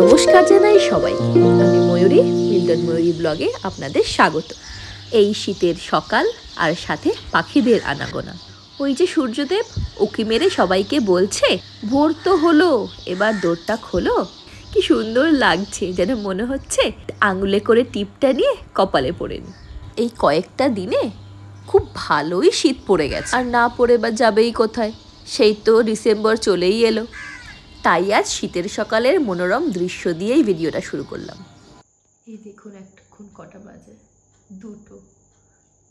নমস্কার জানাই সবাইকে। আমি ময়ূরী, মিল্টন ময়ূরী ব্লগে আপনাদের স্বাগত। এই শীতের সকাল আর সাথে পাখিদের আনাগোনা। ওই যে সূর্যদেব, উকি মেরে সবাইকে বলছে, ভোর তো হলো, এবার দৌড়টা খোলো। কি সুন্দর লাগছে, যেন মনে হচ্ছে আঙুলে করে টিপটা নিয়ে কপালে পড়ে নি এই কয়েকটা দিনে খুব ভালোই শীত পড়ে গেছে। আর না পড়ে বা যাবেই কোথায়, সেই তো ডিসেম্বর চলেই এলো। তাই আজ শীতের সকালের মনোরম দৃশ্য দিয়েই ভিডিওটা শুরু করলাম। এই দেখুন এখন কটা বাজে? দুটো।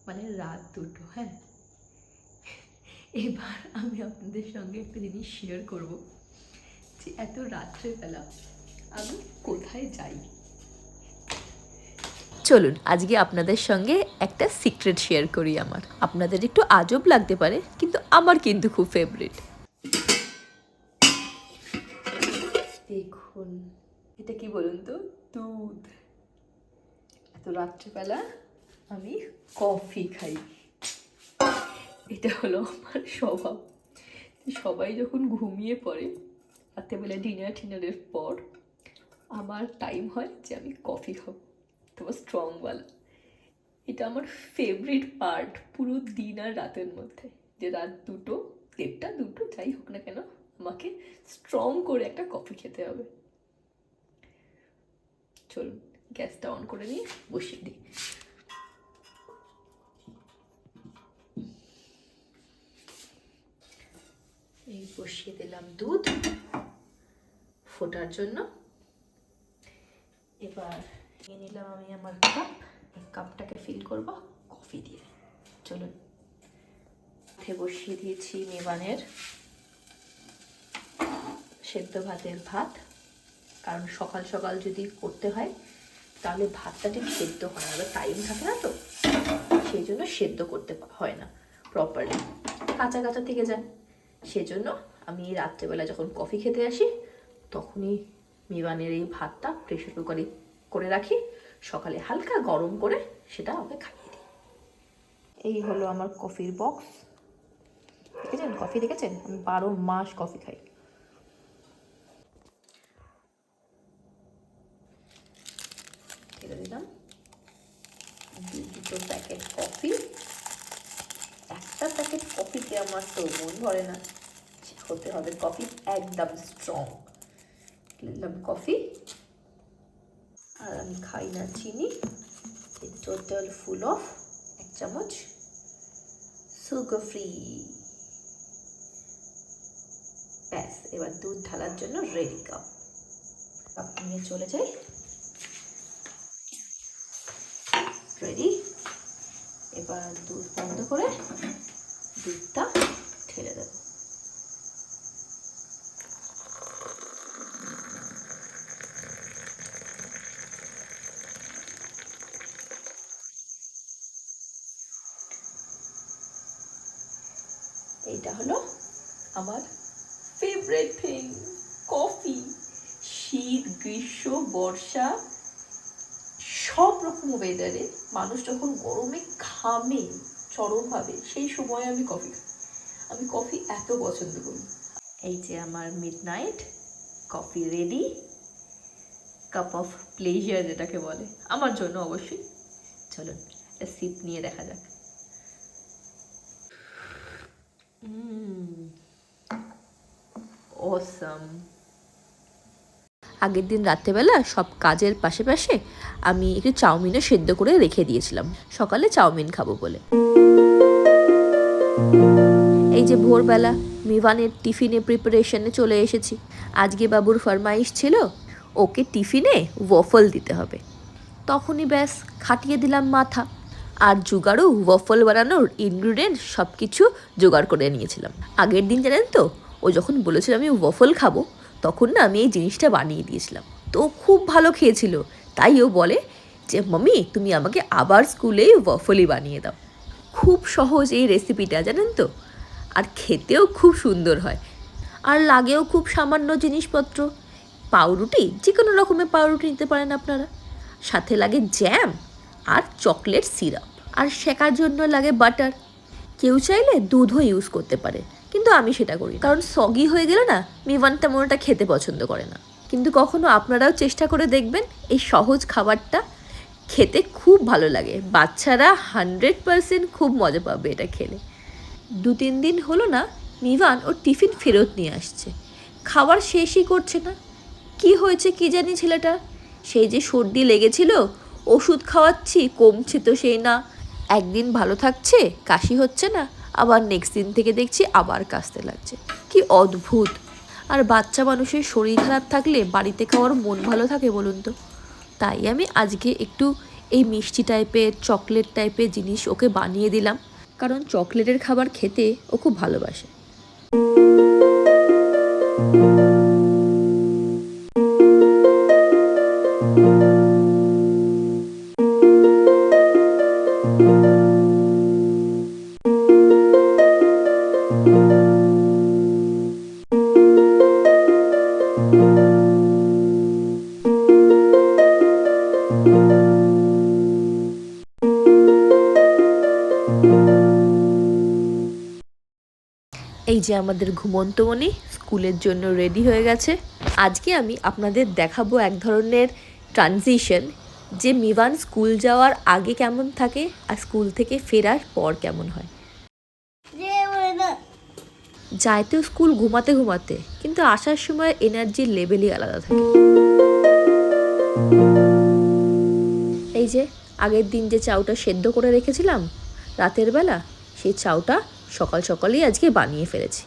মানে রাত দুটো হ্যাঁ? এবার আমি আপনাদের সঙ্গে একটা জিনিস শেয়ার করব যে এত রাত্রেবেলা আমি কোথায় যাই? চলুন আজকে আপনাদের সঙ্গে একটা সিক্রেট শেয়ার করি আমার। আপনাদের একটু আজব লাগতে পারে কিন্তু আমার কিন্তু খুব ফেভারিট দেখুন। এটা কি বলুন তো? দুধ। এত রাত্রেবেলা আমি কফি খাই। এটা হলো আমার স্বভাব। সবাই যখন ঘুমিয়ে পড়ে, রাত্রেবেলা ডিনার টিনারের পর আমার টাইম হয় যে আমি কফি খাব। তবে স্ট্রংওয়ালা এটা আমার ফেভারিট পার্ট পুরো দিন আর রাতের মধ্যে। যে রাত দুটো, দেড়টা, দুটো, যাই হোক না কেন আমাকে স্ট্রং করে একটা কফি খেতে হবে। চলুন, গ্যাসটা অন করে নিয়ে বসিয়ে দিই। এই বসিয়ে দিলাম দুধ ফোটার জন্য। এবার নিয়ে নিলাম আমি আমার কাপ কাপটাকে ফিল করব কফি দিয়ে। চলুন বসিয়ে দিয়েছি মেবানের। সেদ্ধ ভাতের ভাত। কারণ সকাল সকাল যদি করতে হয়, তাহলে ভাতটা ঠিক সেদ্ধ হয় না। টাইম থাকে না তো? সেই জন্য সেদ্ধ করতে হয় না প্রপারলি কাঁচা কাঁচা থেকে যায়। সেজন্য আমি রাত্রেবেলা যখন কফি খেতে আসি, তখনই মেবানের এই ভাতটা প্রেশার কুকারে করে রাখি। সকালে হালকা গরম করে সেটা ওকে খাইয়ে দিই। এই হলো আমার কফির বক্স দেখেছেন? কফি দেখেছেন? আমি বারো মাস কফি খাই। ঢেলে দিলাম দুটো প্যাকেট কফি একটা প্যাকেট কফিতে আমার তো মন ভরে না। হতে হবে কফি একদম স্ট্রং দিলাম কফি আর আমি খাই না চিনি। টোটাল ফুল অফ এক চামচ সুগার ফ্রি ব্যাস, এবার দুধ ঢালার জন্য রেডি কাপ কাপ নিয়ে চলে যাই। রেডি এবার দুধ বন্ধ করে দুধটা ঢেলে দেব। এইটা হলো আমার ফেভারিট থিং কফি শীত, গ্রীষ্ম, বর্ষা সব রকম ওয়েদারে মানুষ যখন গরমে ঘামে, চরমভাবে, সেই সময় আমি কফি খাই। আমি কফি এত পছন্দ করি। এই যে আমার midnight coffee ready cup of pleasure যেটাকে বলে, আমার জন্য অবশ্যই। চলুন, একটা সিপ নিয়ে দেখা যাক। অসাম আগের দিন রাত্রেবেলা সব কাজের পাশে পাশে আমি একটু চাউমিনও সেদ্ধ করে রেখে দিয়েছিলাম। সকালে চাউমিন খাব বলে। এই যে ভোরবেলা মিভানের টিফিনে প্রিপারেশনে চলে এসেছি। আজকে বাবুর ফরমাইশ ছিল, ওকে টিফিনে ওয়ফল দিতে হবে। তখনই ব্যাস, খাটিয়ে দিলাম মাথা। আর জোগাড়ও ওয়ফল বানানোর ইনগ্রিডিয়েন্ট সব কিছু জোগাড় করে নিয়েছিলাম। আগের দিন জানেন তো, ও যখন বলেছিল আমি ওয়ফল খাব তখন না আমি এই জিনিসটা বানিয়ে দিয়েছিলাম। তো খুব ভালো খেয়েছিল। তাই ও বলে যে, মাম্মি, তুমি আমাকে আবার স্কুলে ওয়াফলই বানিয়ে দাও। খুব সহজ এই রেসিপিটা জানেন তো? আর খেতেও খুব সুন্দর হয়। আর লাগেও খুব সামান্য জিনিসপত্র। পাউরুটি যে কোনো রকমের পাউরুটি নিতে পারেন আপনারা। সাথে লাগে জ্যাম আর চকলেট সিরাপ আর শেখার জন্য লাগে বাটার কেউ চাইলে দুধও ইউজ করতে পারে। কিন্তু আমি সেটা করি কারণ সগি হয়ে গেলে না মিভান তেমন ওটা খেতে পছন্দ করে না। কিন্তু কখনো আপনারাও চেষ্টা করে দেখবেন এই সহজ খাবারটা খেতে খুব ভালো লাগে। বাচ্চারা হান্ড্রেড পারসেন্ট খুব মজা পাবে এটা খেলে। দু তিন দিন হলো না মিভান ওর টিফিন ফেরত নিয়ে আসছে। খাবার শেষই করছে না। কি হয়েছে কি জানি ছেলেটা? সেই যে সর্দি লেগেছিল, ওষুধ খাওয়াচ্ছি, কমছে তো সেই না। একদিন ভালো থাকছে, কাশি হচ্ছে না, আবার নেক্সট দিন থেকে দেখছি আবার কাশতে লাগছে। কি অদ্ভুত! আর বাচ্চা মানুষের শরীর খারাপ থাকলে বাড়িতে খাওয়ার মন ভালো থাকে বলুন তো? তাই আমি আজকে একটু এই মিষ্টি টাইপের, চকলেট টাইপের জিনিস ওকে বানিয়ে দিলাম, কারণ চকলেটের খাবার খেতে ও খুব ভালোবাসে। এই যে আমাদের ঘুমন্তমণি স্কুলের জন্য রেডি হয়ে গেছে। আজকে আমি আপনাদের দেখাবো এক ধরনের ট্রানজিশন যে মিভান স্কুল যাওয়ার আগে কেমন থাকে আর স্কুল থেকে ফেরার পর কেমন হয়। যাইতেও স্কুল ঘুমাতে ঘুমাতে, কিন্তু আসার সময় এনার্জির লেভেলই আলাদা থাকে। এই যে আগের দিন যে চাউটা সেদ্ধ করে রেখেছিলাম, রাতের বেলা সেই চাউটা সকাল সকালেই আজকে বানিয়ে ফেলেছি।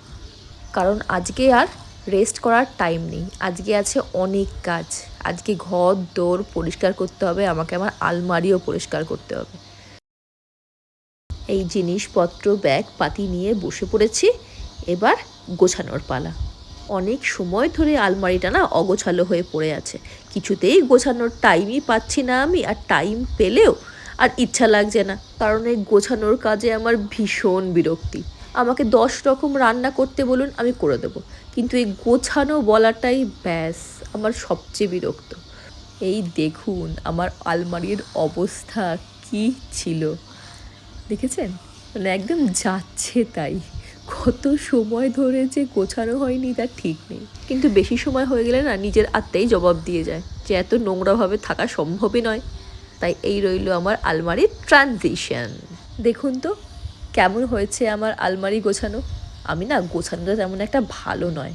কারণ আজকে আর রেস্ট করার টাইম নেই। আজকে আছে অনেক কাজ। আজকে ঘর দৌড় পরিষ্কার করতে হবে, আমাকে আমার আলমারিও পরিষ্কার করতে হবে। এই জিনিসপত্র ব্যাগ পাতি নিয়ে বসে পড়েছি। এবার গোছানোর পালা। অনেক সময় ধরে আলমারিটা না অগোছালো হয়ে পড়ে আছে। কিছুতেই গোছানোর টাইমই পাচ্ছি না আমি, আর টাইম পেলেও আর ইচ্ছা লাগছে না। কারণ এই গোছানোর কাজে আমার ভীষণ বিরক্তি। আমাকে দশ রকম রান্না করতে বলুন, আমি করে দেবো। কিন্তু এই গোছানো বলাটাই ব্যাস, আমার সবচেয়ে বিরক্ত। এই দেখুন, আমার আলমারির অবস্থা কি ছিল। দেখেছেন? মানে একদম যাচ্ছে তাই। কত সময় ধরে যে গোছানো হয়নি তার ঠিক নেই। কিন্তু বেশি সময় হয়ে গেলে না, নিজের আত্মাই জবাব দিয়ে যায় যে এত নোংরাভাবে থাকা সম্ভবই নয়। তাই এই রইল আমার আলমারির ট্রানজিশন দেখুন তো, কেমন হয়েছে আমার আলমারি গোছানো? আমি না, গোছানোটা তেমন একটা ভালো নয়।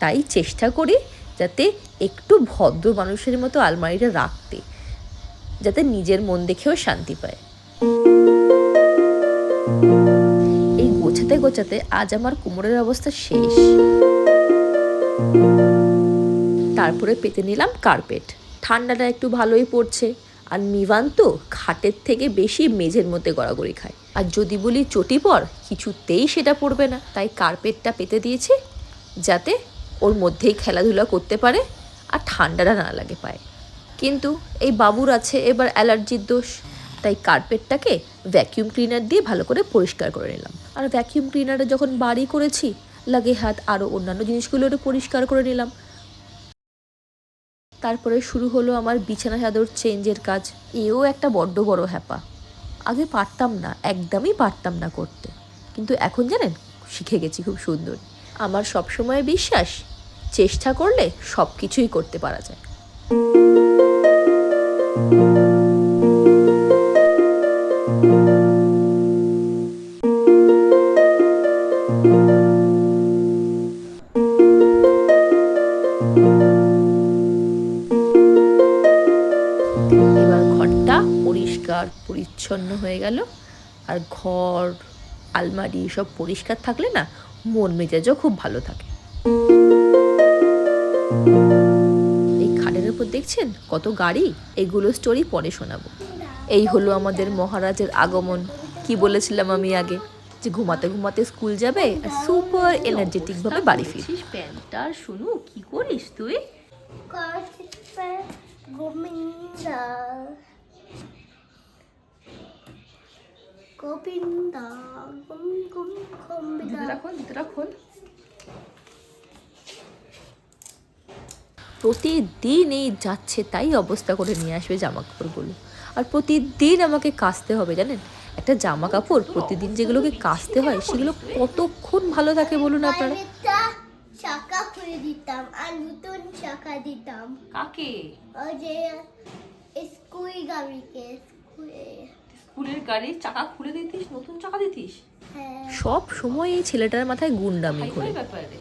তাই চেষ্টা করি যাতে একটু ভদ্র মানুষের মতো আলমারিটা রাখতে, যাতে নিজের মন দেখেও শান্তি পায়। এই গোছাতে গোছাতে আজ আমার কোমরের অবস্থা শেষ। তারপরে পেতে নিলাম কার্পেট ঠান্ডাটা একটু ভালোই পড়ছে। আর মিভান তো খাটের থেকে বেশি মেঝের মধ্যে গড়াগড়ি খায়। আর যদি বলি চটি পর, কিছুতেই সেটা পড়বে না। তাই কার্পেটটা পেতে দিয়েছি যাতে ওর মধ্যেই খেলাধুলা করতে পারে আর ঠান্ডাটা না লাগে পায়। কিন্তু এই বাবুর আছে এবার অ্যালার্জির দোষ। তাই কার্পেটটাকে ভ্যাকিউম ক্লিনার দিয়ে ভালো করে পরিষ্কার করে নিলাম। আর ভ্যাকিউম ক্লিনারে যখন বাড়ি করেছি, লাগে হাত আরও অন্যান্য জিনিসগুলোরও পরিষ্কার করে নিলাম। তারপরে শুরু হলো আমার বিছানা চাদর চেঞ্জের কাজ। এও একটা বড্ড বড় হ্যাপা। আগে পারতাম না, একদমই পারতাম না করতে। কিন্তু এখন জানেন, শিখে গেছি খুব সুন্দর। আমার সবসময় বিশ্বাস, চেষ্টা করলে সব কিছুই করতে পারা যায়। পরিষ্কার পরিচ্ছন্ন হয়ে গেল। আর ঘর আলমারি সব পরিষ্কার থাকলে না মন মেজাজও খুব ভালো থাকে। এই খাটের উপর দেখছেন কত গাড়ি? এগুলো স্টোরি পরে শোনাবো। এই হলো আমাদের মহারাজের আগমন। কি বলেছিলাম আমি আগে? যে ঘুমাতে ঘুমাতে স্কুল যাবে আর সুপার এনার্জেটিক ভাবে বাড়ি ফিরছিস প্যান্টটা? শুনু কি করিস তুই? গোবিন্দা গোবিন্দা গুম গুম গোবিন্দা। খোল জুতোটা খোল প্রতিদিন এই যাচ্ছে তাই অবস্থা করে নিয়ে আসবে জামা কাপড়গুলো আর প্রতিদিন আমাকে কাচতে হবে জানেন? একটা জামা কাপড় প্রতিদিন যেগুলোকে কাচতে হয় সেগুলো কতক্ষণ ভালো থাকে বলুন আপনারা? চাকা করে দিতাম আর নতুন চাকা দিতাম। কাকে? ওই যে স্কুল গাড়িকে স্কুলে। স্কুলের গাড়ির চাকা খুলে দিতিস নতুন চাকা দিতিস? হ্যাঁ। সব সময় এই ছেলেটার মাথায় গুন্ডামি ব্যাপারে.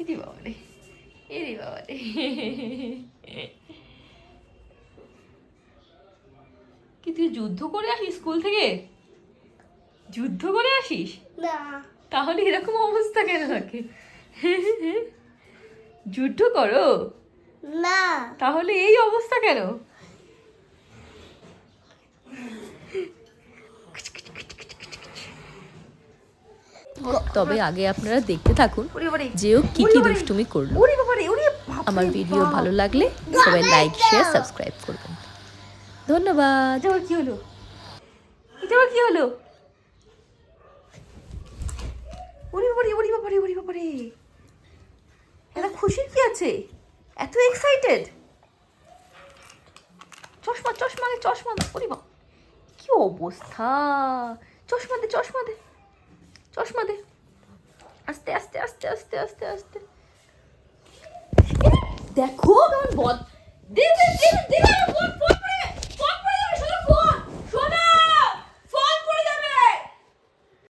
ইদি বাবা রে এরে বাবা রে কি তুই যুদ্ধ করে আসিস স্কুল থেকে? যুদ্ধ করে আসিস? না। তাহলে এরকম অবস্থা কেন থাকে? যুদ্ধ করো। না। তাহলে এই অবস্থা কেন? তবে আগে আপনারা দেখতে থাকুন যে ও কি কি দুষ্টুমি করল। আমার ভিডিও ভালো লাগলে সবাই লাইক শেয়ার সাবস্ক্রাইব করবেন। ধন্যবাদ। কি হলো? এটা কি হলো? ওরে ওরে বাবারে ওরে বাবারে। খুশির কি আছে? এত এক্সাইটেড চশমা চশমা চশমা ওরে বাবা। কি অবস্থা? চশমা দে চশমা দে চশমা দে। আস্তে আস্তে আস্তে আস্তে আস্তে আস্তে। দেখো কেমন বদ দে দে দে দে দে, বদ বদ।